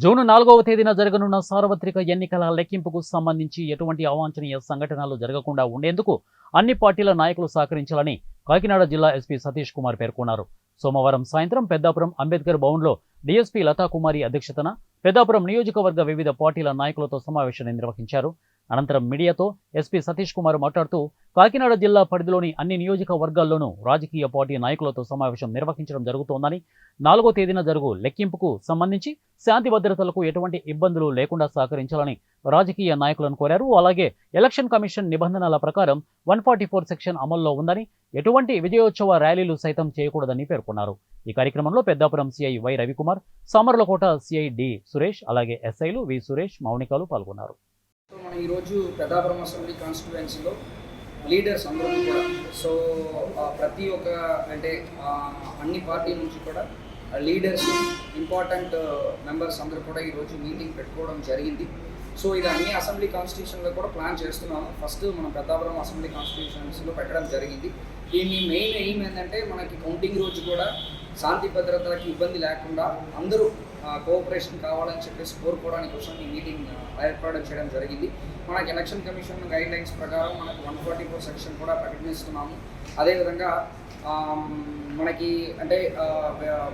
June నాలుగవ తేదీన జరగనున్న సార్వత్రిక ఎన్నికల లెక్కింపుకు సంబంధించి ఎటువంటి అవాంఛనీయ సంఘటనలు జరగకుండా ఉండేందుకు అన్ని పార్టీల నాయకులు సహకరించాలని కాకినాడ జిల్లా ఎస్పీ సతీష్ కుమార్ పేర్కొన్నారు. సోమవారం సాయంత్రం పెద్దాపురం అంబేద్కర్ భవన్లో డీఎస్పీ లతాకుమారి అధ్యక్షతన పెద్దాపురం నియోజకవర్గ వివిధ పార్టీల నాయకులతో సమావేశాన్ని నిర్వహించారు. అనంతరం మీడియాతో ఎస్పీ సతీష్ కుమార్ మాట్లాడుతూ కాకినాడ జిల్లా పరిధిలోని అన్ని నియోజకవర్గాల్లోనూ రాజకీయ పార్టీ నాయకులతో సమావేశం నిర్వహించడం జరుగుతోందని నాలుగో తేదీన జరుగు లెక్కింపుకు సంబంధించి శాంతి భద్రతలకు ఎటువంటి ఇబ్బందులు లేకుండా సహకరించాలని రాజకీయ నాయకులను కోరారు. అలాగే ఎలక్షన్ కమిషన్ నిబంధనల ప్రకారం వన్ ఫార్టీ ఫోర్ సెక్షన్ అమల్లో ఉందని ఎటువంటి విజయోత్సవ ర్యాలీలు సైతం చేయకూడదని పేర్కొన్నారు. ఈ కార్యక్రమంలో Peddapuram CI Y Ravikumar Samarlakota CI D Suresh అలాగే ఎస్ఐలు వి సురేష్ మౌనికాలు పాల్గొన్నారు. ఈరోజు పెద్దాపురం అసెంబ్లీ లీడర్స్ అందరూ కూడా. సో ప్రతి ఒక్క అంటే అన్ని పార్టీ నుంచి కూడా లీడర్స్ ఇంపార్టెంట్ మెంబర్స్ అందరూ కూడా ఈరోజు మీటింగ్ పెట్టుకోవడం జరిగింది. సో ఇది అన్ని అసెంబ్లీ కాన్స్టిట్యూషన్లో కూడా ప్లాన్ చేస్తున్నాము. ఫస్ట్ మనం పెద్దాపురం అసెంబ్లీ కాన్స్టిట్యూషన్స్లో పెట్టడం జరిగింది. దీని మెయిన్ ఎయిమ్ ఏంటంటే మనకి కౌంటింగ్ రోజు కూడా శాంతి భద్రతలకు ఇబ్బంది లేకుండా అందరూ కోఆపరేషన్ కావాలని చెప్పేసి కోరుకోవడానికి కోసం ఈ మీటింగ్ ఏర్పాటు చేయడం జరిగింది. మనకి ఎలక్షన్ కమిషన్ గైడ్ లైన్స్ ప్రకారం మనకు వన్ ఫార్టీ ఫోర్ సెక్షన్ కూడా ప్రకటిస్తున్నాము. అదేవిధంగా మనకి అంటే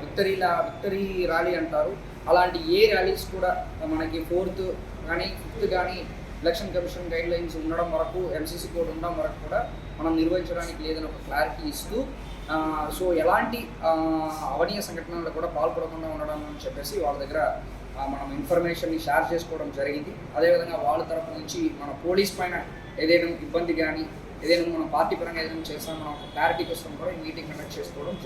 విక్టరీ విక్టరీ ర్యాలీ అంటారు. అలాంటి ఏ ర్యాలీస్ కూడా మనకి ఫోర్త్ కానీ ఫిఫ్త్ కానీ ఎలక్షన్ కమిషన్ గైడ్ లైన్స్ ఉండడం వరకు ఎంసీసీ కోడ్ ఉండడం వరకు కూడా మనం నిర్వహించడానికి లేదని ఒక క్లారిటీ ఇస్తూ సో ఎలాంటి అవనీయ సంఘటనలు కూడా పాల్పడకుండా ఉండడం అని చెప్పేసి వాళ్ళ దగ్గర మనం ఇన్ఫర్మేషన్ని షేర్ చేసుకోవడం జరిగింది. అదేవిధంగా వాళ్ళ తరపు నుంచి మన పోలీస్ పైన ఏదైనా ఇబ్బంది కానీ ఏదైనా మనం పార్టీ పరంగా ఏదైనా చేస్తామో మనం క్లారిటీ కోసం కూడా ఈ మీటింగ్ కండక్ట్ చేసుకోవడం